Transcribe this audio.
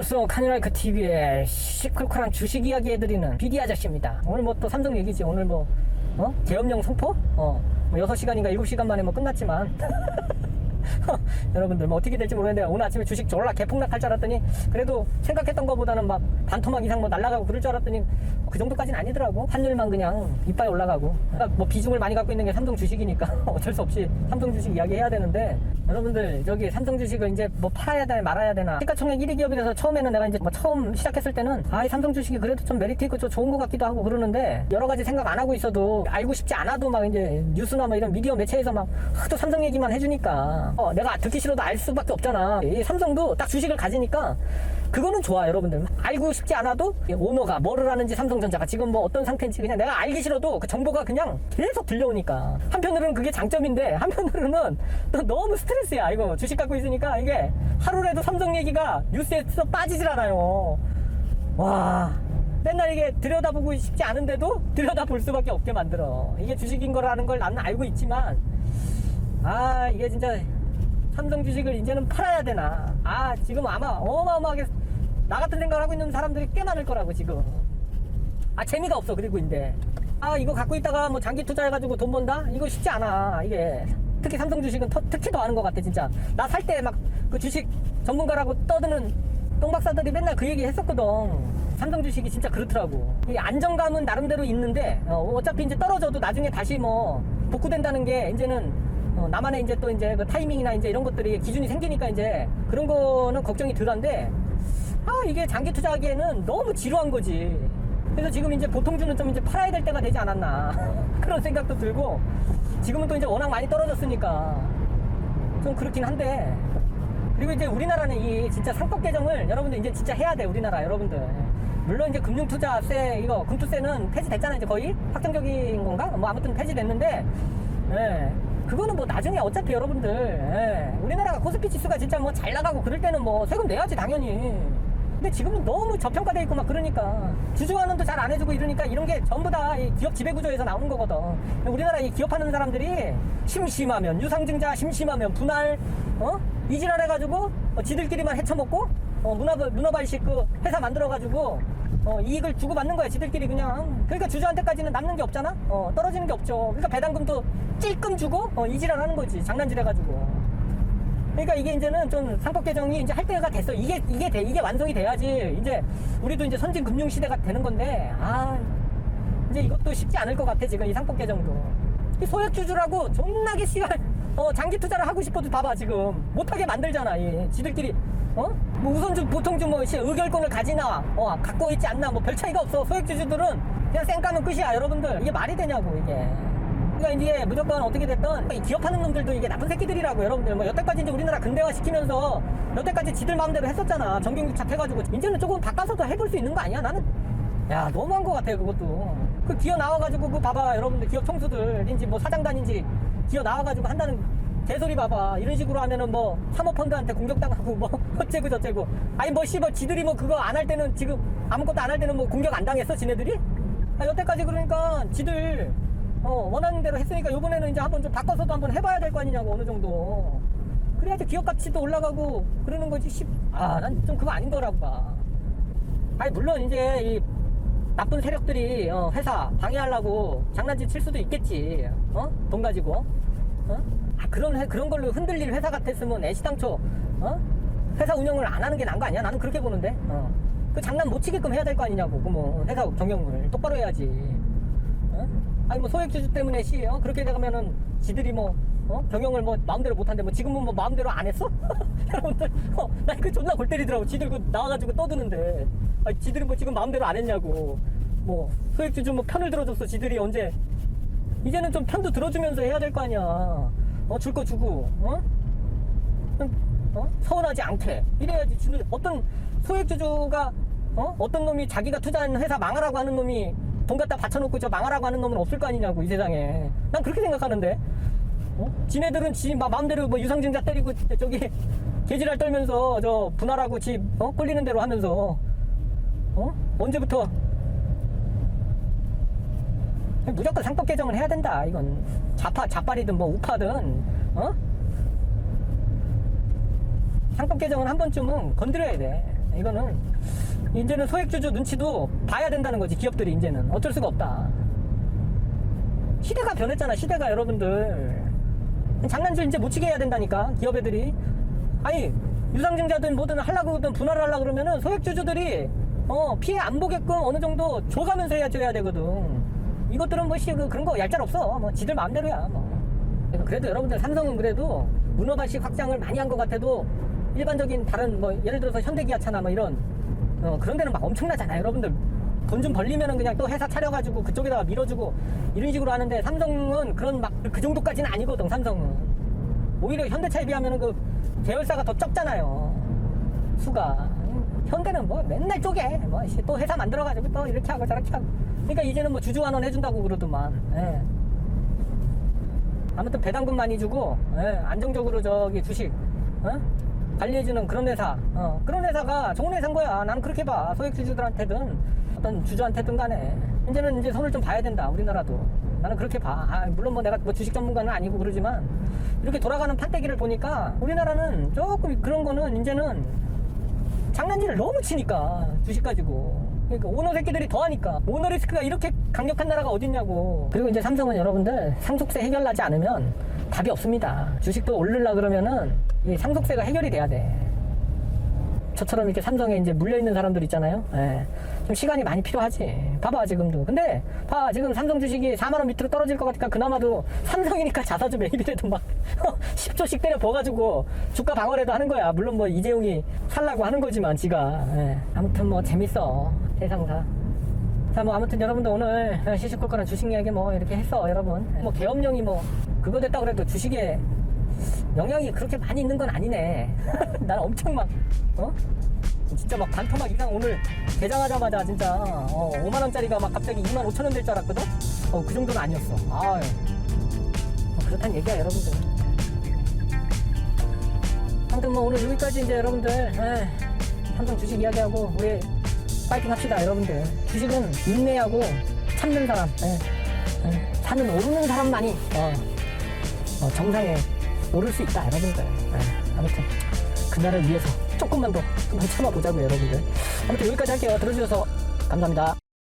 안녕하세요 카니라이크 TV의 시끌컬한 주식 이야기 해드리는 비디 아저씨입니다 오늘 뭐 또 삼성 얘기지 오늘 뭐 어? 계엄령 선포? 어, 뭐 6시간인가 7시간 만에 뭐 끝났지만 여러분들 뭐 어떻게 될지 모르겠는데 오늘 아침에 주식 졸라 개폭락할 줄 알았더니 그래도 생각했던 것보다는 막 반토막 이상 뭐 날아가고 그럴 줄 알았더니 그 정도까지는 아니더라고. 환율만 그냥 이빨에 올라가고. 그러니까 뭐 비중을 많이 갖고 있는 게 삼성 주식이니까 어쩔 수 없이 삼성 주식 이야기 해야 되는데 여러분들 저기 삼성 주식을 이제 뭐 팔아야 되나 말아야 되나. 시가총액 1위 기업이라서 처음에는 내가 이제 뭐 처음 시작했을 때는 아이 삼성 주식이 그래도 좀 메리트 있고 좀 좋은 것 같기도 하고 그러는데 여러 가지 생각 안 하고 있어도 알고 싶지 않아도 막 이제 뉴스나 뭐 이런 미디어 매체에서 막 하도 삼성 얘기만 해주니까 어, 내가 듣기 싫어도 알 수밖에 없잖아. 이 삼성도 딱 주식을 가지니까 그거는 좋아 여러분들. 알고 싶지 않아도 이 오너가 뭐를 하는지 삼성전자가 지금 뭐 어떤 상태인지 그냥 내가 알기 싫어도 그 정보가 그냥 계속 들려오니까. 한편으로는 그게 장점인데 한편으로는 또 너무 스트레스야 이거. 주식 갖고 있으니까 이게 하루라도 삼성 얘기가 뉴스에서 빠지질 않아요. 와 맨날 이게 들여다보고 싶지 않은데도 들여다볼 수밖에 없게 만들어. 이게 주식인 거라는 걸 나는 알고 있지만 아 이게 진짜 삼성 주식을 이제는 팔아야 되나. 아 지금 아마 어마어마하게 나 같은 생각을 하고 있는 사람들이 꽤 많을 거라고 지금. 아 재미가 없어 그리고 이제. 아 이거 갖고 있다가 뭐 장기 투자해가지고 돈 번다? 이거 쉽지 않아 이게. 특히 삼성 주식은 터- 특히 더 하는 것 같아 진짜. 나 살 때 막 그 주식 전문가라고 떠드는 똥박사들이 맨날 그 얘기 했었거든. 삼성 주식이 진짜 그렇더라고. 이 안정감은 나름대로 있는데 어, 어차피 이제 떨어져도 나중에 다시 뭐 복구된다는 게 이제는 어, 나만의 이제 또 이제 그 타이밍이나 이제 이런 것들이 기준이 생기니까 이제 그런 거는 걱정이 덜한데 아 이게 장기 투자하기에는 너무 지루한 거지. 그래서 지금 이제 보통주는 좀 이제 팔아야 될 때가 되지 않았나 그런 생각도 들고 지금은 또 이제 워낙 많이 떨어졌으니까 좀 그렇긴 한데 그리고 이제 우리나라는 이 진짜 상법 개정을 여러분들 이제 진짜 해야 돼 우리나라 여러분들. 물론 이제 금융투자세 이거 금투세는 폐지됐잖아요. 이제 거의 확정적인 건가? 뭐 아무튼 폐지됐는데 예 그거는 뭐 나중에 어차피 여러분들 예, 우리나라가 코스피 지수가 진짜 뭐 잘 나가고 그럴 때는 뭐 세금 내야지 당연히. 근데 지금은 너무 저평가돼 있고 막 그러니까. 주주환원도 잘 안 해주고 이러니까 이런 게 전부 다 이 기업 지배구조에서 나오는 거거든. 우리나라 이 기업하는 사람들이 심심하면 유상증자 심심하면 분할 어? 이질할 해가지고 어, 지들끼리만 헤쳐먹고 어 문화 문어발식 그 회사 만들어가지고 어 이익을 주고 받는 거야 지들끼리 그냥. 그러니까 주주한테까지는 남는 게 없잖아? 어 떨어지는 게 없죠. 그러니까 배당금도 찔끔 주고 어 이질을 하는 거지 장난질 해가지고. 그러니까 이게 이제는 좀 상법 개정이 이제 할 때가 됐어. 이게 이게 돼 이게 완성이 돼야지. 이제 우리도 이제 선진 금융 시대가 되는 건데 아 이제 이것도 쉽지 않을 것 같아 지금 이 상법 개정도. 이 소액 주주라고 존나게 씨발 어 장기 투자를 하고 싶어도 봐봐 지금. 못하게 만들잖아 이 지들끼리. 어? 뭐 우선주 보통주 뭐 씨, 의결권을 가지나 어 갖고 있지 않나. 뭐 별 차이가 없어. 소액 주주들은 그냥 쌩까면 끝이야 여러분들. 이게 말이 되냐고 이게. 그러니까 이게 무조건 어떻게 이 기업하는 놈들도 이게 나쁜 새끼들이라고 여러분들. 뭐 여태까지 이제 우리나라 근대화 시키면서 여태까지 지들 마음대로 했었잖아. 정경유착 해가지고. 이제는 조금 바꿔서도 해볼 수 있는 거 아니야 나는? 야 너무한 거 같아 그것도 그 기어 나와가지고 그 봐봐 여러분들 기업 총수들인지 뭐 사장단인지 기어 나와가지고 한다는 개소리 봐봐 이런 식으로 하면은 뭐 사모펀드한테 공격당하고 뭐 어째고 저째고 아니 뭐 씨발 지들이 뭐 그거 안 할 때는 지금 아무것도 안 할 때는 뭐 공격 안 당했어 지네들이 아, 여태까지 그러니까 지들 어, 원하는 대로 했으니까 요번에는 이제 한번 좀 바꿔서도 한번 해봐야 될 거 아니냐고 어느 정도 그래야지 기업 가치도 올라가고 그러는 거지 씨. 아, 난 좀 그거 아닌 거라고 봐. 아니 물론 이제 이 나쁜 세력들이 어, 회사 방해하려고 장난질 칠 수도 있겠지. 어? 돈 가지고. 어? 아, 그런 회- 그런 걸로 흔들릴 회사 같았으면 애시당초 어? 회사 운영을 안 하는 게 나은 거 아니야? 나는 그렇게 보는데. 어. 그 장난 못 치게끔 해야 될 거 아니냐고. 그 뭐 회사 경영을 똑바로 해야지. 어? 아니 뭐 소액주주 때문에 씨 어? 그렇게 돼가면은 지들이 뭐 어? 경영을 뭐 마음대로 못한데 뭐 지금은 뭐 마음대로 안 했어? 여러분들 어, 나그 존나 골 때리더라고 지들 그 나와가지고 떠드는데 아니 지들이 뭐 지금 마음대로 안 했냐고 뭐 소액주주 뭐 편을 들어줬어 지들이 언제 이제는 좀 편도 들어주면서 해야 될 거 아니야 어 줄 거 주고 어? 어? 서운하지 않게 이래야지 주는 어떤 소액주주가 어? 어떤 놈이 자기가 투자한 회사 망하라고 하는 놈이 돈 갖다 바쳐놓고 저 망하라고 하는 놈은 없을 거 아니냐고 이 세상에 난 그렇게 생각하는데 어? 지네들은 지 마- 마음대로 뭐 유상증자 때리고 저기 개지랄 떨면서 저 분할하고 지 어? 꼴리는 대로 하면서 어? 언제부터 무조건 상법 개정을 해야 된다 이건 좌파 좌빨이든 뭐 우파든 어? 상법 개정은 한 번쯤은 건드려야 돼. 이거는 이제는 소액주주 눈치도 봐야 된다는 거지 기업들이 이제는 어쩔 수가 없다. 시대가 변했잖아 시대가 여러분들 장난질 이제 못 치게 해야 된다니까 기업 애들이 아니 유상증자든 뭐든 하려고 든 분할을 하려고 그러면은 소액주주들이 어 피해 안 보게끔 어느 정도 줘가면서 해야 줘야 되거든. 이것들은 뭐 씨, 그, 그런 거 얄짤 없어. 뭐 지들 마음대로야 뭐. 그래도 여러분들 삼성은 그래도 문어발식 확장을 많이 한 것 같아도 일반적인 다른 뭐 예를 들어서 현대기아차나 뭐 이런 어, 그런 데는 막 엄청나잖아 여러분들. 돈 좀 벌리면은 그냥 또 회사 차려가지고 그쪽에다가 밀어주고 이런 식으로 하는데 삼성은 그런 막 그 정도까지는 아니거든 삼성은. 오히려 현대차에 비하면은 그 계열사가 더 적잖아요. 수가 현대는 뭐 맨날 쪼개. 뭐 또 회사 만들어가지고 또 이렇게 하고 저렇게 하고. 그러니까 이제는 뭐 주주환원 해준다고 그러더만. 예. 아무튼 배당금 많이 주고 예, 안정적으로 저기 주식 어? 관리해주는 그런 회사. 어, 그런 회사가 좋은 회사인 거야. 나는 그렇게 봐. 소액 주주들한테든 어떤 주주한테든 간에. 이제는 이제 손을 좀 봐야 된다 우리나라도. 나는 그렇게 봐. 아, 물론 뭐 내가 뭐 주식 전문가는 아니고 그러지만 이렇게 돌아가는 판때기를 보니까 우리나라는 조금 그런 거는 이제는 장난질을 너무 치니까 주식 가지고. 그러니까 오너 새끼들이 더 하니까. 오너 리스크가 이렇게 강력한 나라가 어딨냐고. 그리고 이제 삼성은 여러분들 상속세 해결나지 않으면 답이 없습니다. 주식도 오르려 그러면은 이 상속세가 해결이 돼야 돼. 저처럼 이렇게 삼성에 이제 물려있는 사람들 있잖아요. 예. 좀 시간이 많이 필요하지. 봐봐 지금도. 근데 봐 지금 삼성 주식이 4만원 밑으로 떨어질 것 같으니까 그나마도 삼성이니까 자사주 매입이라도 막 10조씩 때려 버가지고 주가 방어라도 하는 거야. 물론 뭐 이재용이 살라고 하는 거지만 지가. 예. 아무튼 뭐 재밌어. 세상사 자, 뭐, 아무튼 여러분들 오늘 시시콜콜한 주식 이야기 뭐, 이렇게 했어, 여러분. 뭐, 계엄령이 뭐, 그거 됐다 그래도 주식에 영향이 그렇게 많이 있는 건 아니네. 난 엄청 막, 어? 진짜 막 반토 막 이상 오늘 개장하자마자 진짜, 어, 5만 원짜리가 막 갑자기 2만 5천 원 될 줄 알았거든? 어, 그 정도는 아니었어. 아유. 뭐 그렇단 얘기야, 여러분들. 아무튼 뭐, 오늘 여기까지 이제 여러분들, 에, 삼성 주식 이야기하고, 우리 파이팅 합시다, 여러분들. 주식은 인내하고 참는 사람, 예, 예, 산은 오르는 사람만이 어, 어, 정상에 오를 수 있다, 여러분들. 예, 아무튼 그날을 위해서 조금만 더 한번 참아보자고요, 여러분들. 아무튼 여기까지 할게요. 들어주셔서 감사합니다.